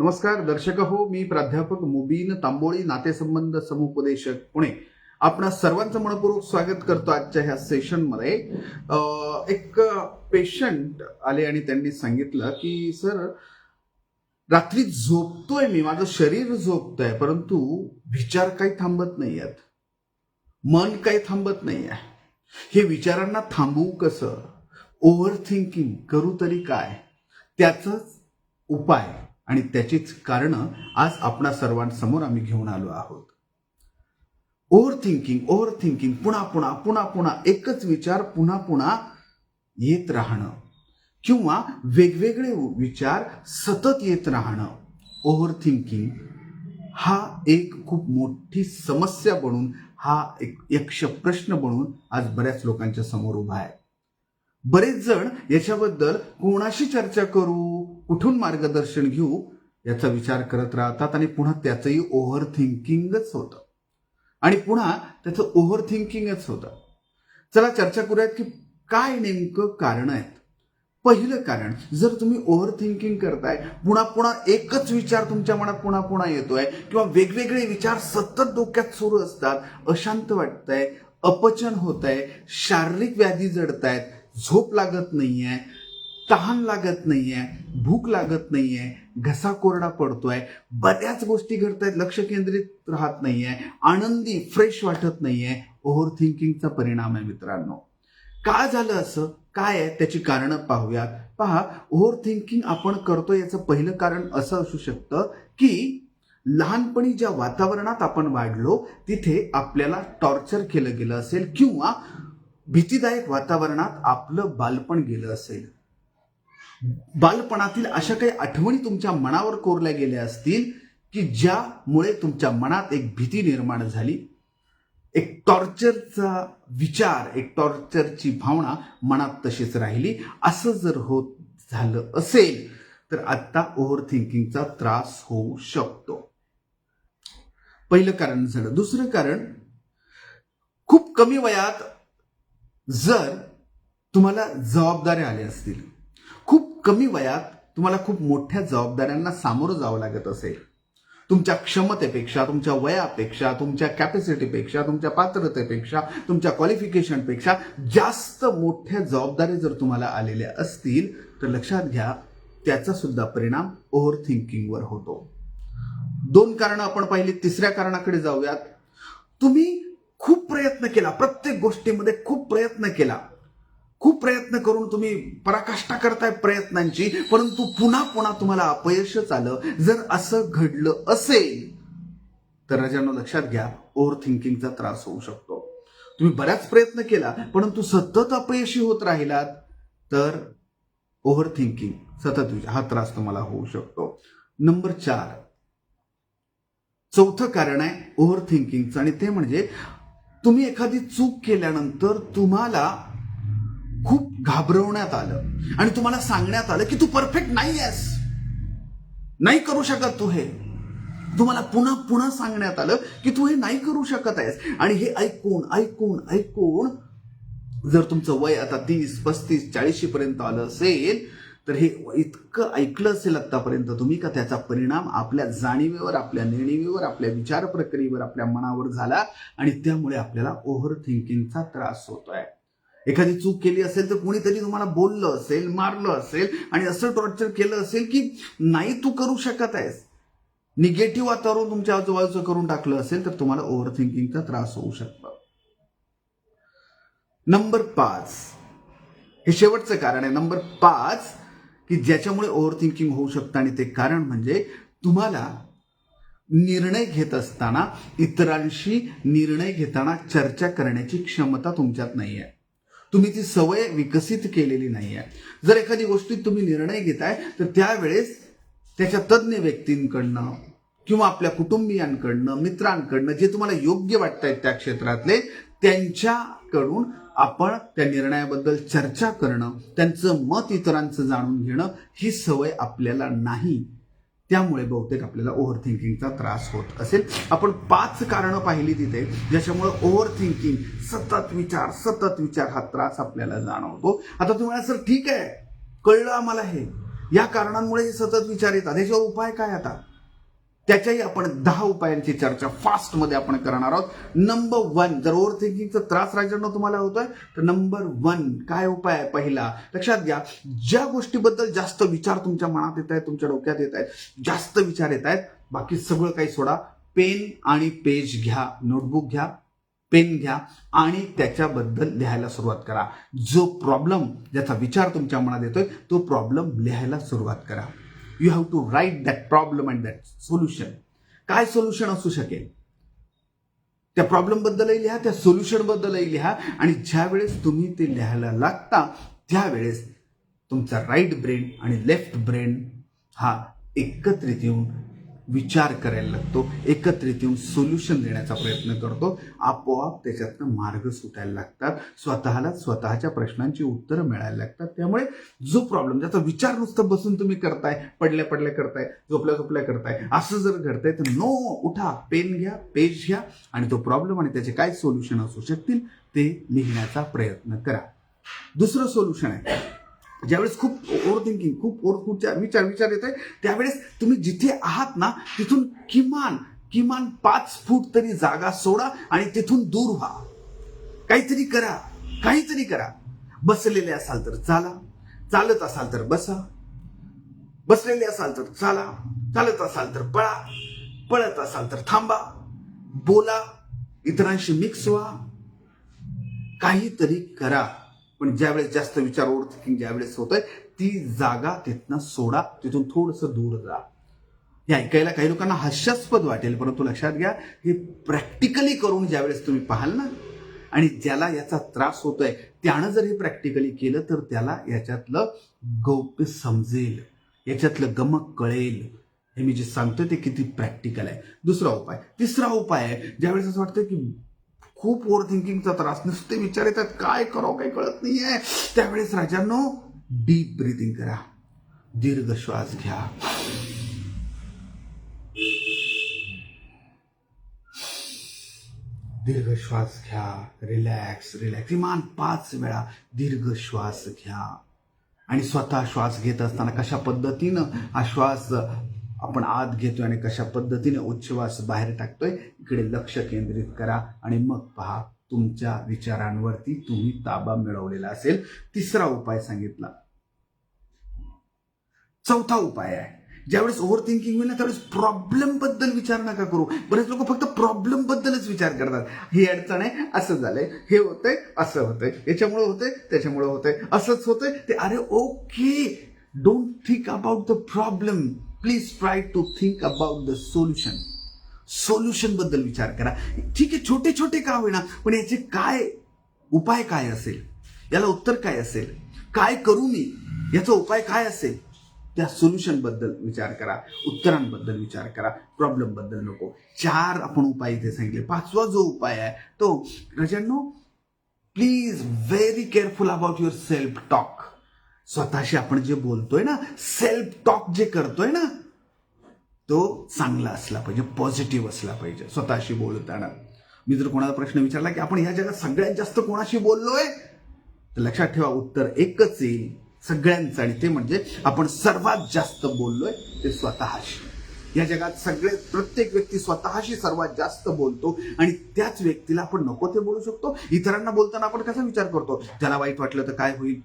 नमस्कार दर्शक हो मी प्राध्यापक मुबीन तांबोळी नातेसंबंध समुपदेशक पुणे. आपण सर्वांचं मनपूर्वक स्वागत करतो आजच्या ह्या सेशनमध्ये. एक पेशंट आले आणि त्यांनी सांगितलं की सर रात्री झोपतोय मी माझं शरीर झोपतंय परंतु विचार काही थांबत नाही आहेत मन काही थांबत नाही आहे हे विचारांना थांबवू कसं? ओव्हर थिंकिंग करू तरी काय? त्याचाच उपाय आणि त्याचीच कारणं आज आपणा सर्वांसमोर आम्ही घेऊन आलो आहोत. ओव्हर थिंकिंग ओव्हर थिंकिंग पुन्हा पुन्हा पुन्हा पुन्हा एकच विचार पुन्हा पुन्हा येत राहणं. किंवा वेगवेगळे विचार सतत येत राहणं. ओव्हर थिंकिंग हा एक खूप मोठी समस्या बनून हा एक यक्ष प्रश्न बनून आज बऱ्याच लोकांच्या समोर उभा आहे. बरेच जण याच्याबद्दल कोणाशी चर्चा करू? कुठून मार्गदर्शन घेऊ याचा विचार करत राहतात आणि पुन्हा त्याचंही ओव्हर थिंकिंगच होतं. आणि पुन्हा त्याचं ओव्हर थिंकिंगच होतं. चला चर्चा करूयात की काय नेमकं कारण आहेत. पहिलं कारण जर तुम्ही ओव्हर थिंकिंग करताय पुन्हा पुन्हा एकच विचार तुमच्या मनात पुन्हा पुन्हा येतोय किंवा वेगवेगळे विचार सतत डोक्यात सुरू असतात अशांत वाटतंय अपचन होत आहे शारीरिक व्याधी जडतायत झोप लागत नाहीये तहान लागत नाहीये भूक लागत नाहीये घसा कोरडा पडतोय बऱ्याच गोष्टी घडतायत लक्ष केंद्रित राहत नाहीये आनंदी फ्रेश वाटत नाहीये ओव्हर थिंकिंगचा परिणाम आहे मित्रांनो. का झालं असं? काय आहे? त्याची कारणं पाहूयात. पहा ओव्हर थिंकिंग आपण करतो याचं पहिलं कारण असं असू शकतं की लहानपणी ज्या वातावरणात आपण वाढलो तिथे आपल्याला टॉर्चर केलं गेलं असेल किंवा भीतीदायक वातावरणात आपलं बालपण गेलं असेल. बालपणातील अशा काही आठवणी तुमच्या मनावर कोरल्या गेल्या असतील की ज्यामुळे तुमच्या मनात एक भीती निर्माण झाली? एक टॉर्चरचा विचार एक टॉर्चरची भावना मनात तशीच राहिली. असं जर होत झालं असेल तर आत्ता ओव्हर थिंकिंगचा त्रास होऊ शकतो. पहिलं कारण झालं. दुसरं कारण खूप कमी वयात जर तुम्हाला जबाबदाऱ्या आल्या असतील खूप कमी वयात तुम्हाला खूप मोठ्या जबाबदाऱ्यांना सामोरं जावं लागत असेल. तुमच्या क्षमतेपेक्षा तुमच्या वयापेक्षा तुमच्या कॅपॅसिटीपेक्षा तुमच्या पात्रतेपेक्षा तुमच्या क्वालिफिकेशनपेक्षा जास्त मोठ्या जबाबदारी जर तुम्हाला आलेल्या असतील तर लक्षात घ्या त्याचा सुद्धा परिणाम ओव्हर थिंकिंगवर होतो. दोन कारणं आपण पाहिली तिसऱ्या कारणाकडे जाऊयात. तुम्ही खूप प्रयत्न केला प्रत्येक गोष्टीमध्ये खूप प्रयत्न केला. खूप प्रयत्न करून तुम्ही पराकाष्ठा करताय प्रयत्नांची परंतु पुन्हा पुन्हा तुम्हाला अपयशच आलं. जर असं घडलं असेल तर राजांनो लक्षात घ्या ओव्हर थिंकिंगचा त्रास होऊ शकतो. तुम्ही बऱ्याच प्रयत्न केला परंतु सतत अपयशी होत राहिलात तर ओव्हर थिंकिंग सतत हा त्रास तुम्हाला होऊ शकतो. नंबर चार. चौथं कारण आहे ओव्हर थिंकिंगचं आणि ते म्हणजे तुम्ही एखादी चूक केल्यानंतर तुम्हाला खूप घाबरवण्यात आलं. आणि तुम्हाला सांगण्यात आलं की तू परफेक्ट नाही आहेस. नाही करू शकत तू हे. तुम्हाला पुन्हा पुन्हा सांगण्यात आलं की तू हे नाही करू शकत आहेस. आणि हे ऐकून ऐकून ऐकून जर तुमचं वय आता तीस पस्तीस चाळीशी पर्यंत आलं असेल तर हे इतकं ऐकलं असेल आतापर्यंत तुम्ही का त्याचा परिणाम आपल्या जाणीवेवर आपल्या नेणीवेवर आपल्या विचार प्रक्रियेवर आपल्या मनावर झाला आणि त्यामुळे आपल्याला ओव्हर थिंकिंगचा त्रास होतोय. एखादी चूक केली असेल तर कोणीतरी तुम्हाला बोललं असेल मारलं असेल आणि असं टॉर्चर केलं असेल की नाही तू करू शकत आहेस. निगेटिव्ह वातावरण तुमच्या आजूबाजूचं करून टाकलं असेल तर तुम्हाला ओव्हर थिंकिंगचा त्रास होऊ शकतो. नंबर पाच. हे शेवटचं कारण आहे. नंबर पाच की ज्याच्यामुळे ओव्हर थिंकिंग होऊ शकतं आणि ते कारण म्हणजे तुम्हाला निर्णय घेत असताना इतरांशी निर्णय घेताना चर्चा करण्याची क्षमता तुमच्यात नाही आहे तुम्ही ती सवय विकसित केलेली नाही आहे जर एखादी गोष्टीत तुम्ही निर्णय घेताय तर त्यावेळेस त्याच्या तज्ज्ञ व्यक्तींकडनं किंवा आपल्या कुटुंबियांकडनं मित्रांकडनं जे तुम्हाला योग्य वाटतायत त्या क्षेत्रातले त्यांच्याकडून आपण त्या निर्णयाबद्दल चर्चा करणं त्यांचं मत इतरांचं जाणून घेणं ही सवय आपल्याला नाही. त्यामुळे बहुतेक आपल्याला ओव्हर थिंकिंगचा त्रास होत असेल. आपण पाच कारणं पाहिली तिथे ज्याच्यामुळे ओव्हर थिंकिंग सतत विचार सतत विचार हा त्रास आपल्याला जाणवतो. आता तुम्हाला सर ठीक आहे. कळलं आम्हाला हे. या कारणांमुळे हे सतत विचार येतात. ह्याच्यावर उपाय काय आता? त्याच्याही आपण दहा उपायांची चर्चा फास्टमध्ये आपण करणार आहोत. नंबर वन जर ओव्हर थिंकिंगचा त्रास राजांना तुम्हाला होतोय तर नंबर वन काय उपाय आहे पहिला? लक्षात घ्या ज्या गोष्टीबद्दल जास्त विचार तुमच्या मनात येत आहेत तुमच्या डोक्यात येत आहेत जास्त विचार येत आहेत बाकी सगळं काही सोडा. पेन आणि पेज घ्या नोटबुक घ्या पेन घ्या आणि त्याच्याबद्दल लिहायला सुरुवात करा. जो प्रॉब्लेम ज्याचा विचार तुमच्या मनात येतोय तो प्रॉब्लेम लिहायला सुरुवात करा. You have to write that problem and that solution काय सोल्युशन असू शकेल? त्या प्रॉब्लेमबद्दलही लिहा त्या सोल्युशनबद्दलही लिहा. आणि ज्या वेळेस तुम्ही ते लिहायला लागता त्यावेळेस तुमचा राईट ब्रेन आणि लेफ्ट ब्रेन हा एकत्रित येऊन विचार करायला लागतो एकत्रित येऊन सोल्युशन देण्याचा प्रयत्न करतो. आपोआप त्याच्यातनं मार्ग सुटायला लागतात. स्वतःला स्वतःच्या प्रश्नांची उत्तरं मिळायला लागतात. त्यामुळे जो प्रॉब्लेम ज्याचा विचार नुसतं बसून तुम्ही करताय पडल्या पडल्या करताय झोपल्या झोपल्या करताय असं जर घडतंय तर नो उठा पेन घ्या पेज घ्या आणि तो प्रॉब्लेम आणि त्याचे काय सोल्युशन असू शकतील ते लिहिण्याचा प्रयत्न करा. दुसरं सोल्युशन आहे. ज्यावेळेस खूप ओव्हर थिंकिंग खूप ओव्हर खूपच्या विचार विचार आहे त्यावेळेस तुम्ही जिथे आहात ना तिथून किमान किमान पाच फूट तरी जागा सोडा आणि तिथून दूर व्हा. काहीतरी करा काहीतरी करा. बसलेले असाल तर चाला चालत असाल तर बसा. बसलेले असाल तर चाला चालत असाल तर पळा पळत असाल तर थांबा. बोला इतरांशी मिक्स व्हा. काहीतरी करा. पण ज्यावेळेस जास्त विचार ओव्हर थिंकिंग ज्यावेळेस होत आहे ती जागा तिथनं सोडा तिथून थोडस दूर जा. हे ऐकायला काही लोकांना हास्यास्पद वाटेल परंतु लक्षात घ्या हे प्रॅक्टिकली करून ज्यावेळेस तुम्ही पाहाल ना आणि ज्याला याचा त्रास होतोय त्यानं जर हे प्रॅक्टिकली केलं तर त्याला याच्यातलं गौप्य समजेल याच्यातलं गमक कळेल. हे मी जे सांगतोय ते किती प्रॅक्टिकल आहे. दुसरा उपाय तिसरा उपाय आहे ज्यावेळेस असं वाटतं की खूप ओव्हर थिंकिंगचा त्रास. नुसते विचार येतात काय करावं काही कळत नाहीये. त्यावेळेस राजांनो डीप ब्रिदिंग करा. दीर्घ श्वास घ्या. दीर्घ श्वास घ्या. रिलॅक्स रिलॅक्स किमान पाच वेळा दीर्घ श्वास घ्या. आणि स्वतः श्वास घेत असताना कशा पद्धतीनं हा श्वास आपण आत घेतोय आणि कशा पद्धतीने उच्छ्वास बाहेर टाकतोय इकडे लक्ष केंद्रित करा आणि मग पहा तुमच्या विचारांवरती तुम्ही ताबा मिळवलेला असेल. तिसरा उपाय सांगितला. चौथा उपाय आहे. ज्यावेळेस ओव्हर थिंकिंग होईल ना त्यावेळेस प्रॉब्लेमबद्दल विचार नका करू. बरेच लोक फक्त प्रॉब्लेम बद्दलच विचार करतात. ही अडचण आहे असं झालंय हे होतंय असं होतंय. याच्यामुळे होतंय त्याच्यामुळे होतंय. असंच होतंय ते अरे okay don't think about the problem please try to think about the solution सोल्युशनबद्दल विचार करा. ठीक आहे छोटे छोटे का होईना पण याचे काय उपाय काय असेल? याला उत्तर काय असेल? काय करू मी? याचा उपाय काय असेल? त्या सोल्युशनबद्दल विचार करा. उत्तरांबद्दल विचार करा. प्रॉब्लेमबद्दल नको. चार आपण उपाय इथे सांगितले. पाचवा जो उपाय आहे तो रजांनो please very careful about your self talk स्वतःशी आपण जे बोलतोय ना सेल्फ टॉक जे करतोय ना तो चांगला असला पाहिजे पॉझिटिव्ह असला पाहिजे स्वतःशी बोलताना. मी जर कोणाला प्रश्न विचारला की आपण या जगात सगळ्यात जास्त कोणाशी बोललोय? तर लक्षात ठेवा उत्तर एकच येईल सगळ्यांचं आणि ते म्हणजे आपण सर्वात जास्त बोललोय ते स्वतःशी. या जगात सगळे प्रत्येक व्यक्ती स्वतःशी सर्वात जास्त बोलतो आणि त्याच व्यक्तीला आपण नको ते बोलू शकतो. इतरांना बोलताना आपण कसा विचार करतो? त्याला वाईट वाटलं तर काय होईल?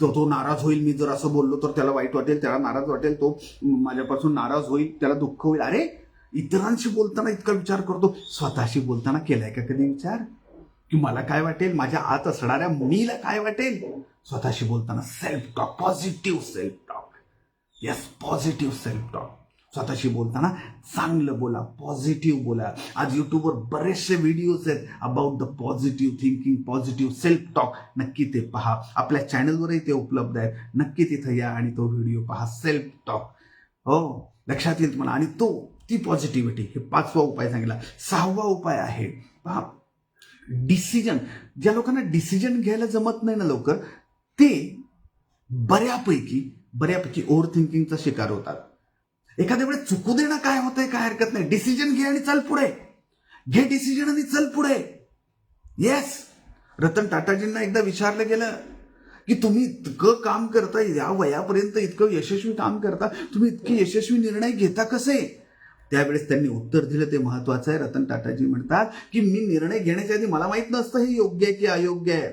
तो तो नाराज होईल मी जर असं बोललो तर त्याला वाईट वाटेल त्याला नाराज वाटेल तो माझ्यापासून नाराज होईल त्याला दुःख होईल. अरे इतरांशी बोलताना इतका विचार करतो. स्वतःशी बोलताना केलाय का कधी विचार? की मला काय वाटेल? माझ्या आत असणाऱ्या मीला काय वाटेल? स्वतःशी बोलताना self talk positive self talk yes positive self talk स्वतःशी बोलताना चांगलं बोला पॉझिटिव्ह बोला. आज यूट्यूबवर बरेचसे व्हिडिओज आहेत about the positive thinking positive self talk नक्की ते पहा. आपल्या चॅनलवरही ते उपलब्ध आहेत. नक्की तिथं या आणि तो व्हिडिओ पहा. सेल्फ टॉक हो लक्षात येईल तुम्हाला. आणि तो ती पॉझिटिव्हिटी हे पाचवा उपाय सांगितला. सहावा उपाय आहे पहा. डिसिजन ज्या लोकांना डिसिजन घ्यायला जमत नाही ना लवकर ते बऱ्यापैकी बऱ्यापैकी ओव्हर थिंकिंगचा शिकार होतात. एखाद्या वेळेस चुकू देणं काय होतंय काय हरकत नाही. डिसिजन घे आणि चल पुढे. घे डिसिजन आणि चल पुढे. येस रतन टाटाजींना एकदा विचारलं गेलं की तुम्ही इतकं काम करता या वयापर्यंत इतकं यशस्वी काम करता तुम्ही इतके यशस्वी निर्णय घेता कसे? त्यावेळेस त्यांनी उत्तर दिलं ते महत्वाचं आहे. रतन टाटाजी म्हणतात की मी निर्णय घेण्याच्या आधी मला माहीत नसतं हे योग्य आहे की अयोग्य आहे.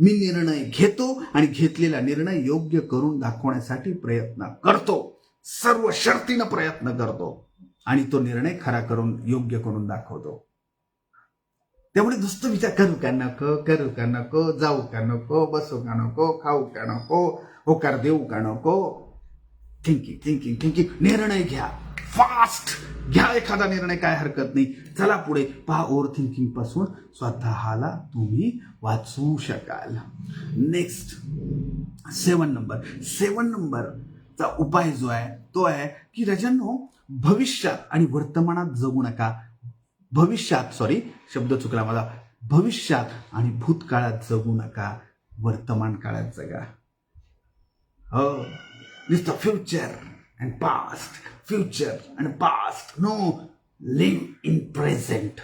मी निर्णय घेतो आणि घेतलेला निर्णय योग्य करून दाखवण्यासाठी प्रयत्न करतो. सर्व शर्तीनं प्रयत्न करतो आणि तो निर्णय खरा करून योग्य करून दाखवतो. त्यामुळे नुसतं विचार करू का नको करू का नको जाऊ का नको बसू का नको खाऊ का नको होकार देऊ का नको. थिंकिंग थिंकिंग थिंकिंग निर्णय घ्या. फास्ट घ्या एखादा निर्णय काय हरकत नाही. चला पुढे. पहा ओव्हर थिंकिंगपासून स्वतःला तुम्ही वाचवू शकाल. Next seven number seven number चा उपाय जो आहे तो आहे की रजनो भविष्यात आणि वर्तमानात जगू नका. भविष्यात सॉरी शब्द चुकला माझा. भविष्यात आणि भूतकाळात जगू नका. वर्तमान काळात जगा. हो. The future and past future and past no live in present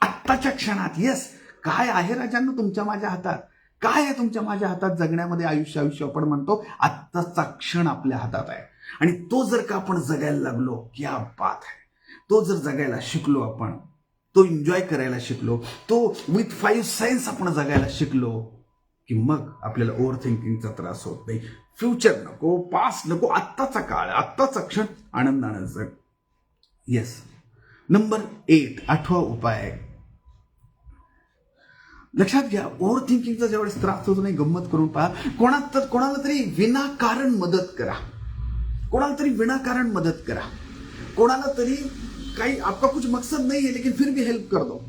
आत्ताच्या क्षणात येस काय आहे राजांनो तुमच्या माझ्या हातात? काय आहे तुमच्या माझ्या हातात जगण्यामध्ये आयुष्य आयुष्य आपण म्हणतो? आत्ताचा क्षण आपल्या हातात आहे. आणि तो जर का आपण जगायला लागलो क्या बात आहे. तो जर जगायला शिकलो आपण तो एन्जॉय करायला शिकलो तो विथ फाईव्ह सायन्स आपण जगायला शिकलो की मग आपल्याला ओव्हर थिंकिंगचा त्रास होत नाही. फ्युचर नको पास्ट नको आत्ताचा काळ आत्ताचा क्षण आनंदानं जग. येस नंबर एट आठवा उपाय आहे. लक्षात घ्या ओव्हर थिंकिंगचा ज्यावेळेस त्रास होतो नाही गंमत करून पहा. कोणा तर कोणाला तरी विनाकारण मदत करा. कोणाला तरी विनाकारण मदत करा. कोणाला तरी काही आपका कुछ मकसद नाही आहे लेकिन फिर भी हेल्प कर दो.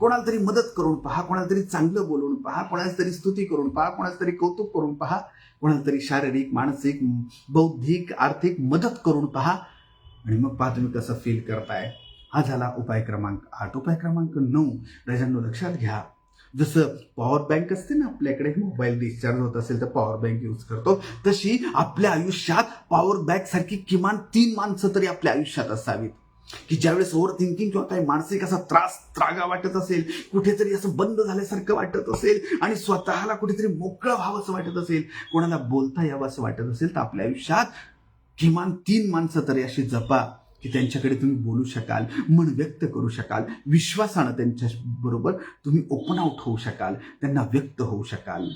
कोणाला तरी मदत करून पहा कोणाला तरी चांगलं बोलून पहा कोणाला तरी स्तुती करून पहा कोणाला तरी कौतुक करून पहा कोणाला तरी शारीरिक मानसिक बौद्धिक आर्थिक मदत करून पहा. आणि मग पहा तुम्ही कसं फील करताय. हा झाला उपाय क्रमांक आठ. उपाय क्रमांक नऊ. राजांनो लक्षात घ्या. जसं पॉवर बँक असते ना आपल्याकडे मोबाईल डिस्चार्ज होत असेल तर पॉवर बँक यूज करतो. तशी आपल्या आयुष्यात पॉवर बँक सारखी किमान तीन माणसं तरी आपल्या आयुष्यात असावीत. की ज्यावेळेस ओव्हर थिंकिंग किंवा काही मानसिक असा त्रास त्रागा वाटत असेल कुठेतरी असं बंद झाल्यासारखं वाटत असेल आणि स्वतःला कुठेतरी मोकळं व्हावं असं वाटत असेल कोणाला बोलता यावं असं वाटत असेल तर आपल्या आयुष्यात किमान तीन माणसं तरी अशी जपा. की त्यांच्याकडे तुम्ही बोलू शकाल मन व्यक्त करू शकाल विश्वासानं त्यांच्या बरोबर तुम्ही ओपन आउट होऊ शकाल त्यांना व्यक्त होऊ शकाल.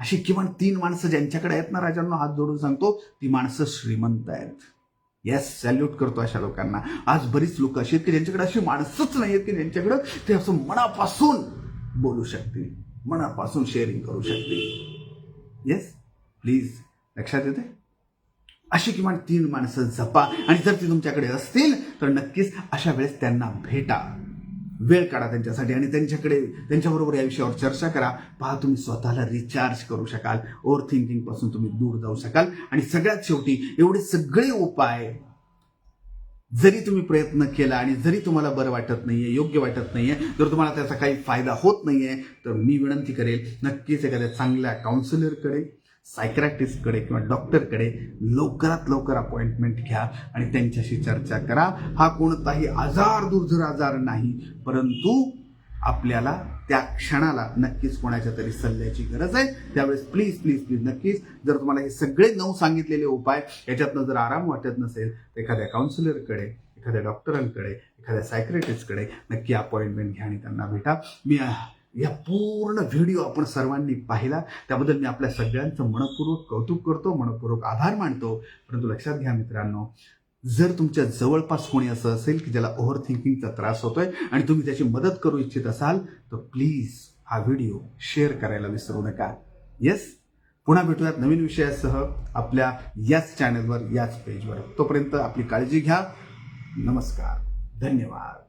अशी किमान तीन माणसं ज्यांच्याकडे आहेत ना राजांना हात जोडून सांगतो ती माणसं श्रीमंत आहेत. येस सॅल्यूट करतो अशा लोकांना. आज बरीच लोक अशी आहेत की ज्यांच्याकडे अशी माणसंच नाही आहेत की ज्यांच्याकडं ते असं मनापासून बोलू शकतील मनापासून शेअरिंग करू शकतील. येस प्लीज लक्षात येते अशी किमान तीन माणसं जपा. आणि जर ती तुमच्याकडे असतील तर नक्कीच अशा वेळेस त्यांना भेटा. वेळ काढा त्यांच्यासाठी आणि त्यांच्याकडे त्यांच्याबरोबर या विषयावर चर्चा करा. पहा तुम्ही स्वतःला रिचार्ज करू शकाल ओव्हर थिंकिंगपासून तुम्ही दूर जाऊ शकाल. आणि सगळ्यात शेवटी एवढे सगळे उपाय जरी तुम्ही प्रयत्न केला आणि जरी तुम्हाला बरं वाटत नाहीये योग्य वाटत नाहीये जर तुम्हाला त्याचा काही फायदा होत नाहीये तर मी विनंती करेल नक्कीच एखाद्या चांगल्या काउन्सिलरकडे सायक्रॅटिस्टकडे किंवा डॉक्टरकडे लवकरात लवकर अपॉइंटमेंट घ्या आणि त्यांच्याशी चर्चा करा. हा कोणताही आजार दुर्धर आजार नाही परंतु आपल्याला त्या क्षणाला नक्कीच कोणाच्या तरी सल्ल्याची गरज आहे. त्यावेळेस प्लीज प्लीज प्लीज नक्कीच जर तुम्हाला हे सगळे नऊ सांगितलेले उपाय याच्यातनं जर आराम वाटत नसेल तर एखाद्या काउन्सिलरकडे एखाद्या डॉक्टरांकडे एखाद्या सायक्रेटिस्टकडे नक्की अपॉइंटमेंट घ्या आणि त्यांना भेटा. मी या पूर्ण व्हिडिओ आपण सर्वांनी पाहिला. त्याबद्दल मी आपल्या सगळ्यांचं मनपूर्वक कौतुक करतो मनपूर्वक आभार मानतो. परंतु लक्षात घ्या मित्रांनो जर तुमच्या जवळपास कोणी असं असेल की ज्याला ओव्हर थिंकिंगचा त्रास होतोय आणि तुम्ही त्याची मदत करू इच्छित असाल तर प्लीज हा व्हिडिओ शेअर करायला विसरू नका. येस पुन्हा भेटूयात नवीन विषयासह आपल्या याच चॅनलवर याच पेजवर तोपर्यंत आपली काळजी घ्या. नमस्कार. धन्यवाद.